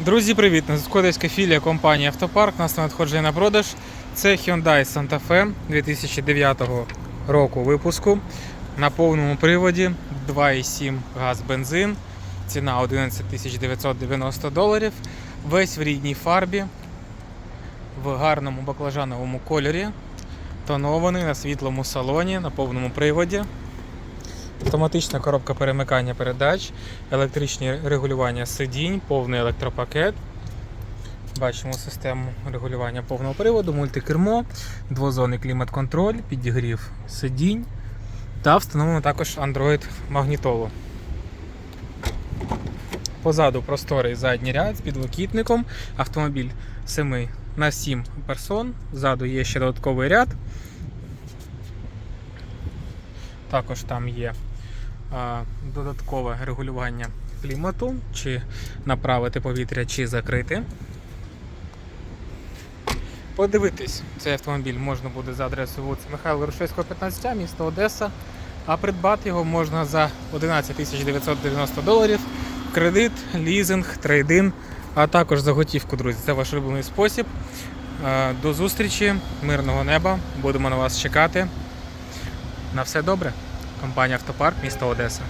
Друзі, привіт! Скодівська філія компанії Автопарк. У Нас на надходження на продаж. Це Hyundai Santa Fe 2009 року випуску. На повному приводі 2,7 газ бензин. Ціна 11 990 доларів. Весь в рідній фарбі, в гарному баклажановому кольорі. Тонований на світлому салоні, на повному приводі. Автоматична коробка перемикання передач, електричні регулювання сидінь, повний електропакет. Бачимо систему регулювання повного приводу, мультикермо, двозонний клімат-контроль, підігрів сидінь та встановлено також Android магнітолу. Позаду просторий задній ряд з підлокітником. Автомобіль 7 на 7 персон. Ззаду є ще додатковий ряд. Також там є додаткове регулювання клімату, чи направити повітря, чи закрити. Подивитись, цей автомобіль можна буде за адресою вулиці Михайла Рушевського, 15, місто Одеса. А придбати його можна за 11 990 доларів. Кредит, лізинг, трейдин, а також за готівку, друзі. Це ваш улюблений спосіб. До зустрічі, мирного неба. Будемо на вас чекати. На все добре. Компанія Автопарк, місто Одеса.